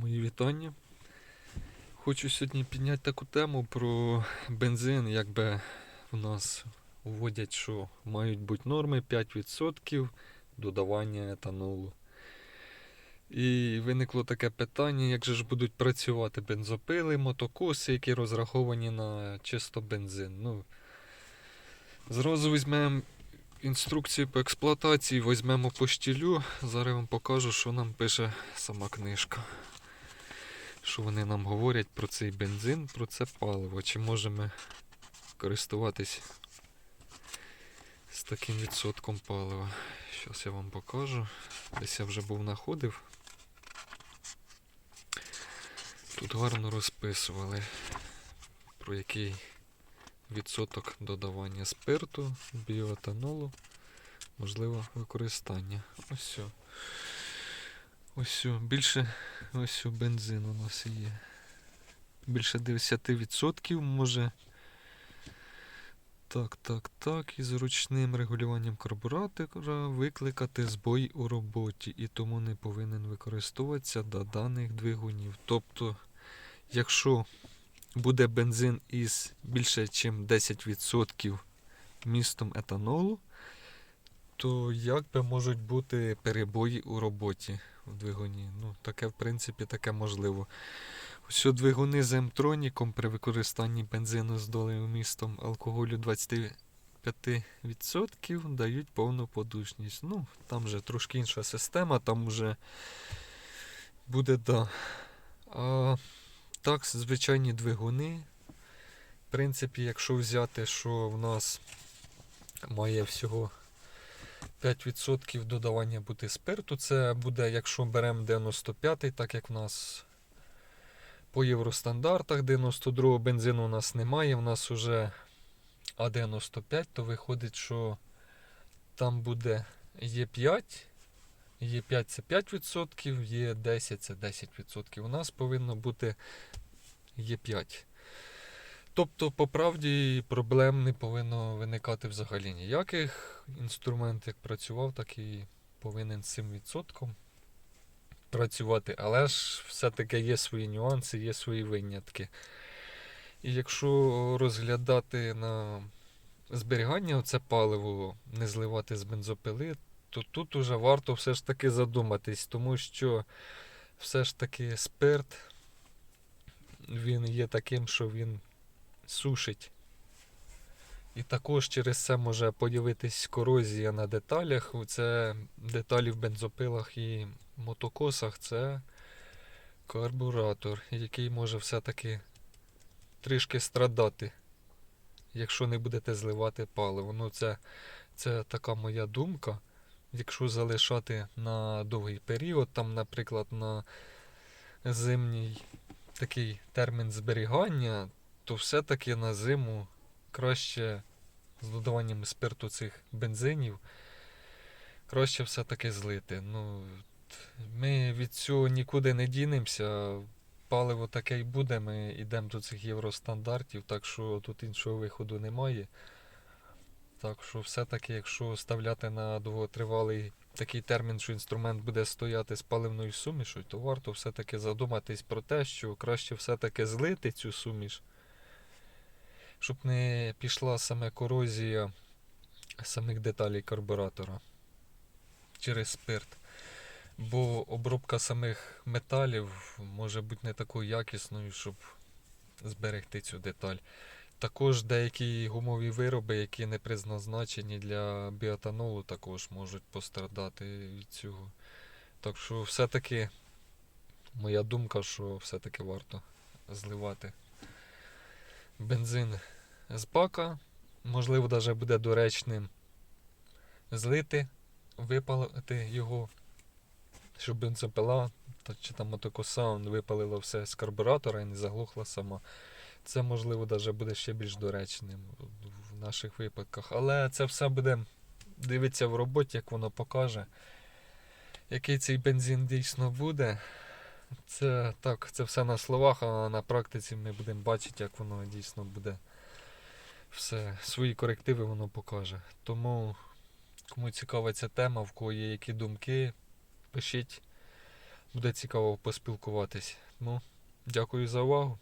Мої вітання. Хочу сьогодні підняти таку тему про бензин, якби в нас вводять, що мають бути норми 5% додавання етанолу. І виникло таке питання, як же ж будуть працювати бензопили, мотокоси, які розраховані на чисто бензин. Ну, зразу візьмемо інструкцію по експлуатації, візьмемо по штілю. Зараз вам покажу, що нам пише сама книжка. Що вони нам говорять про цей бензин, про це паливо. Чи можемо користуватись з таким відсотком палива. Зараз я вам покажу. Десь я вже був знаходив. Тут гарно розписували, про який відсоток додавання спирту, біоетанолу, можливо використання. Ось. сьо. Ось більше ось бензин у нас є. Більше 10% може. Так, так, так. І з ручним регулюванням карбуратора викликати збой у роботі і тому не повинен використовуватися до даних двигунів. Тобто, якщо буде бензин із більше, ніж 10% вмістом етанолу, то як би можуть бути перебої у роботі в двигуні? Ну, таке, в принципі, таке можливо. Ось двигуни з емтроніком при використанні бензину з долею вмістом алкоголю 25% дають повну подушність. Ну, там вже трошки інша система, там вже буде да. А так, звичайні двигуни. В принципі, якщо взяти, що в нас має всього 5% додавання бути спирту, це буде, якщо беремо 95-й, так як в нас по євростандартах 92-го бензину у нас немає, в нас вже А95, то виходить, що там буде Е5. Є5 це 5%, є 10 це 10%. У нас повинно бути Є5. Тобто, по правді, проблем не повинно виникати взагалі ніяких. Інструмент як працював, так і повинен з цим відсотком працювати. Але ж все-таки є свої нюанси, є свої винятки. І якщо розглядати на зберігання це паливо, не зливати з бензопили, то тут уже варто все ж таки задуматись, тому що все ж таки спирт він є таким, що він сушить. І також через це може появитись корозія на деталях. Це деталі в бензопилах і мотокосах це карбуратор, який може все-таки трішки страдати, якщо не будете зливати паливо. Ну, це, це така моя думка. Якщо залишати на довгий період, там, наприклад, на зимній такий термін зберігання, то все-таки на зиму краще з додаванням спирту цих бензинів, краще все-таки злити. Ну, ми від цього нікуди не дінемося. Паливо таке й буде, ми йдемо до цих євростандартів, так що тут іншого виходу немає. Так що все-таки, якщо вставляти на довготривалий такий термін, що інструмент буде стояти з паливною сумішою, то варто все-таки задуматись про те, що краще все-таки злити цю суміш, щоб не пішла саме корозія самих деталей карбуратора через спирт. Бо обробка самих металів може бути не такою якісною, щоб зберегти цю деталь. Також деякі гумові вироби, які не призначені для біотанолу, також можуть пострадати від цього. Так що все-таки моя думка, що все-таки варто зливати бензин з бака. Можливо, навіть буде доречним злити, випалити його, щоб бензопила чи там мотокоса випалила все з карбуратора і не заглухла сама. Це, можливо, навіть буде ще більш доречним в наших випадках. Але це все буде дивитися в роботі, як воно покаже. Який цей бензин дійсно буде. Це так, це все на словах, а на практиці ми будемо бачити, як воно дійсно буде. Все, свої корективи воно покаже. Тому, кому цікава ця тема, в кого є які думки, пишіть. Буде цікаво поспілкуватись. Ну, дякую за увагу.